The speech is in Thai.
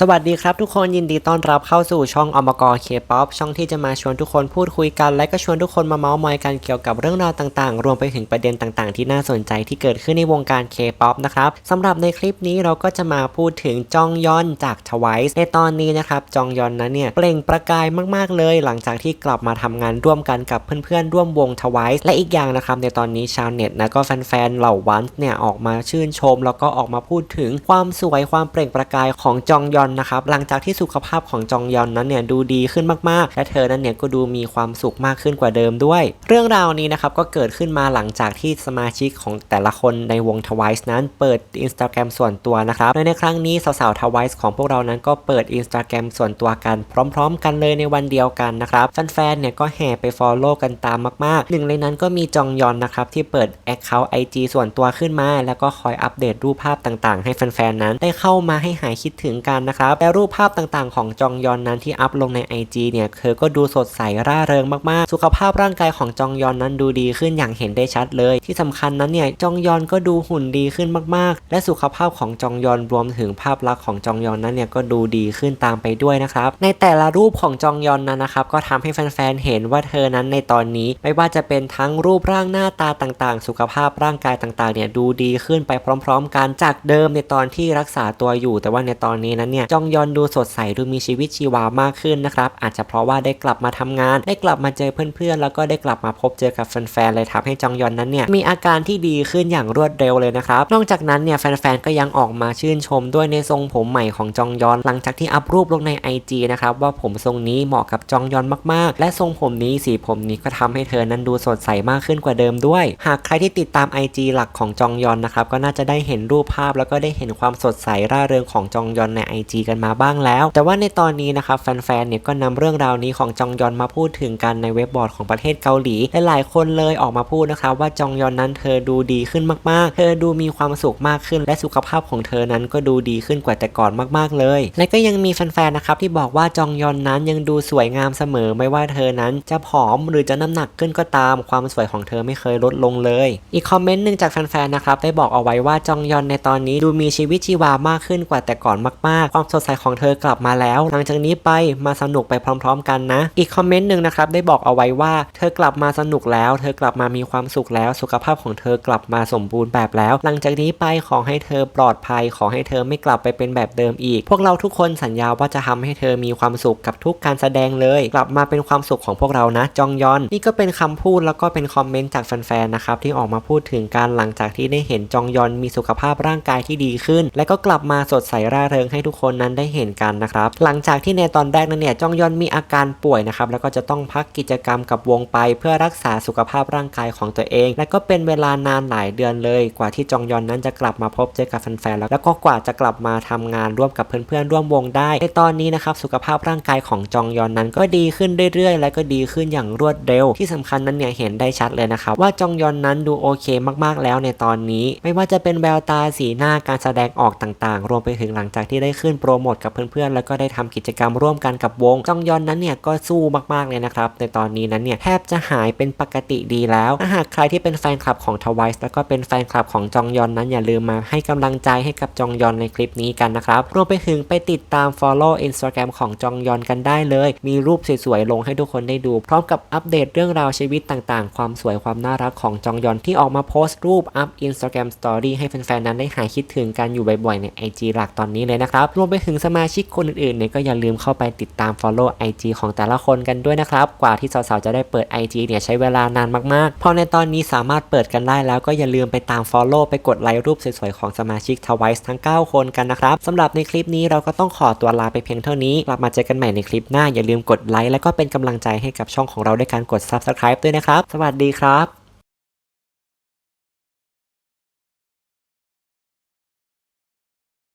สวัสดีครับทุกคนยินดีต้อนรับเข้าสู่ช่องอมกรเคป๊อปช่องที่จะมาชวนทุกคนพูดคุยกัน และก็ชวนทุกคนมาเมาส์มอยกันเกี่ยวกับเรื่องราวต่างๆ รวมไปถึงประเด็นต่างๆ ที่น่าสนใจที่เกิดขึ้นในวงการเคป๊อปนะครับสำหรับในคลิปนี้เราก็จะมาพูดถึงจองยอนจากทวายในตอนนี้นะครับจองยอนนั้นเนี่ยเปล่งประกายมากๆเลย หลังจากที่กลับมาทำงานร่วมกันกับเพื่อนๆ ร่วมวงทวายและอีกอย่างนะครับในตอนนี้ชาวเน็ตนะก็แฟนๆเหล่าวันเนี่ยออกมาชื่นชม แล้วก็ออกมาพูดถึงความสวยความเปล่งประกายของจองยอนนะครับหลังจากที่สุขภาพของจองยอนนั้นเนี่ยดูดีขึ้นมากๆ และเธอนั้นเนี่ยก็ดูมีความสุขมากขึ้นกว่าเดิมด้วย เรื่องราวนี้นะครับก็เกิดขึ้นมาหลังจากที่สมาชิกของแต่ละคนในวงทวายส์นั้นเปิด Instagram ส่วนตัวนะครับโดยในครั้งนี้สาวๆทวายส์ของพวกเรานั้นก็เปิด Instagram ส่วนตัวกันพร้อม ๆ กันเลยในวันเดียวกันนะครับแฟนๆเนี่ยก็แห่ไป Follow กันตามมากๆ หนึ่งในนั้นก็มีจองยอนนะครับที่เปิด Account IG ส่วนตัวขึ้นมา แล้วก็คอยอัปเดตรูปภาพต่างๆ ให้แฟนๆนั้นได้เข้ามาให้หายคิดถึงกันนะครับแต่รูปภาพต่างๆ ของจองยอนนั้นที่อัพลงใน IG เนี่ยเธอก็ดูสดใสร่าเริงมากๆ สุขภาพร่างกายของจองยอนนั้นดูดีขึ้นอย่างเห็นได้ชัดเลย ที่สำคัญนั้นเนี่ยจองยอนก็ดูหุ่นดีขึ้นมากๆ และสุขภาพของจองยอนรวมถึงภาพลักษณ์ของจองยอนนั้นเนี่ยก็ดูดีขึ้นตามไปด้วยนะครับในแต่ละรูปของจองยอนนั้นนะครับก็ทำให้แฟนๆเห็นว่าเธอนั้นในตอนนี้ไม่ว่าจะเป็นทั้งรูปร่างหน้าตาต่างๆ สุขภาพร่างกายต่างๆเนี่ยดูดีขึ้นไปพร้อม ๆ กันจากเดิมในตอนที่รักษาตัวอยู่ แต่ว่าในตอนนี้นั้นเนี่ยจองยอนดูสดใสดูมีชีวิตชีวามากขึ้นนะครับ อาจจะเพราะว่าได้กลับมาทำงาน ได้กลับมาเจอเพื่อนๆ แล้วก็ได้กลับมาพบเจอกับแฟนๆ เลยทำให้จองยอนนั้นเนี่ยมีอาการที่ดีขึ้นอย่างรวดเร็วเลยนะครับ นอกจากนั้นเนี่ยแฟนๆ ก็ยังออกมาชื่นชมด้วยในทรงผมใหม่ของจองยอนหลังจากที่อัพรูปลงใน IG นะครับว่าผมทรงนี้เหมาะกับจองยอนมากๆ และทรงผมนี้สีผมนี้ก็ทำให้เธอนั้นดูสดใสมากขึ้นกว่าเดิมด้วย หากใครที่ติดตาม IG หลักของจองยอนนะครับก็น่าจะได้เห็นรูปภาพแล้วก็ได้เห็นความสดใสร่าเริงของจองยอนใน IG กันมาบ้างแล้ว แต่ว่าในตอนนี้นะครับแฟนๆเนี่ยก็นำเรื่องราวนี้ของจองยอนมาพูดถึงกันในเว็บบอร์ดของประเทศเกาหลีลหลายคนเลยออกมาพูดนะครับว่าจองยอนนั้นเธอดูดีขึ้นมากๆ เธอดูมีความสุขมากขึ้น และสุขภาพของเธอนั้นก็ดูดีขึ้นกว่าแต่ก่อนมากๆเลย และก็ยังมีแฟนๆนะครับที่บอกว่าจองยอนนั้นยังดูสวยงามเสมอไม่ว่าเธอนั้นจะผอมหรือจะน้ำหนักขึ้นก็ตามความสวยของเธอไม่เคยลดลงเลย อีกคอมเมนต์หนึ่งจากแฟนๆนะครับได้บอกเอาไว้ว่าจองยอนในตอนนี้ดูมีชีวิตชีวามากขึ้นกว่าแต่ก่อนมากๆ ความสดใสของเธอกลับมาแล้ว หลังจากนี้ไปมาสนุกไปพร้อม ๆ กันนะ อีกคอมเมนต์หนึ่งนะครับได้บอกเอาไว้ว่าเธอกลับมาสนุกแล้ว เธอกลับมามีความสุขแล้ว สุขภาพของเธอกลับมาสมบูรณ์แบบแล้ว หลังจากนี้ไปขอให้เธอปลอดภัย ขอให้เธอไม่กลับไปเป็นแบบเดิมอีก พวกเราทุกคนสัญญาว่าจะทำให้เธอมีความสุขกับทุกการแสดงเลย กลับมาเป็นความสุขของพวกเรานะ จองยอน นี่ก็เป็นคำพูดแล้วก็เป็นคอมเมนต์จากแฟนๆนะครับที่ออกมาพูดถึงการหลังจากที่ได้เห็นจองยอนมีสุขภาพร่างกายที่ดีขึ้น และก็กลับมาสดใสร่าเริงให้ทุกคนนั้นได้เห็นกันนะครับ หลังจากที่ในตอนแรกนั้นเนี่ยจองยอนมีอาการป่วยนะครับแล้วก็จะต้องพักกิจกรรมกับวงไปเพื่อรักษาสุขภาพร่างกายของตัวเอง และก็เป็นเวลานานหลายเดือนเลย กว่าที่จองยอนนั้นจะกลับมาพบเจอกับแฟนๆแล้วก็กว่าจะกลับมาทำงานร่วมกับเพื่อนๆร่วมวงได้ ในตอนนี้นะครับสุขภาพร่างกายของจองยอนนั้นก็ดีขึ้นเรื่อยๆ และก็ดีขึ้นอย่างรวดเร็ว ที่สำคัญนั้นเนี่ยเห็นได้ชัดเลยนะครับว่าจองยอนนั้นดูโอเคมากๆแล้วในตอนนี้ ไม่ว่าจะเป็นแววตาสีหน้าการแสดงออกต่างๆ รวมไปถึงหลังจากที่ได้ขึ้นโปรโมทกับเพื่อนๆ แล้วก็ได้ทำกิจกรรมร่วมกันกับวงจองยอนนั้นเนี่ยก็สู้มากๆเลยนะครับ ในตอนนี้นั้นเนี่ยแทบจะหายเป็นปกติดีแล้วถ้าหากใครที่เป็นแฟนคลับของทวายส์แล้วก็เป็นแฟนคลับของจองยอนนั้นอย่าลืมมาให้กำลังใจให้กับจองยอนในคลิปนี้กันนะครับรวมไปถึงไปติดตาม follow Instagram ของจองยอนกันได้เลย มีรูปสวยๆลงให้ทุกคนได้ดู พร้อมกับอัปเดตเรื่องราวชีวิตต่างๆ ความสวยความน่ารักของจองยอนที่ออกมาโพสต์รูปอัพ Instagram Story ให้แฟนๆนั้นได้หายคิดถึงกันอยู่บ่อยๆใน IG หลักตอนนี้เลยนะครับรวมไปถึงสมาชิกคนอื่นๆเนี่ยก็อย่าลืมเข้าไปติดตาม follow IG ของแต่ละคนกันด้วยนะครับ กว่าที่สาวๆจะได้เปิด IG เนี่ยใช้เวลานานมากๆ พอในตอนนี้สามารถเปิดกันได้แล้วก็อย่าลืมไปตาม follow ไปกดไลค์รูปสวยๆของสมาชิกทวายส์ทั้ง 9 คนกันนะครับสำหรับในคลิปนี้เราก็ต้องขอตัวลาไปเพียงเท่านี้กลับมาเจอกันใหม่ในคลิปหน้าอย่าลืมกดไลค์แล้วก็เป็นกำลังใจให้กับช่องของเราด้วยการกด subscribe ด้วยนะครับ สวัสดีครับ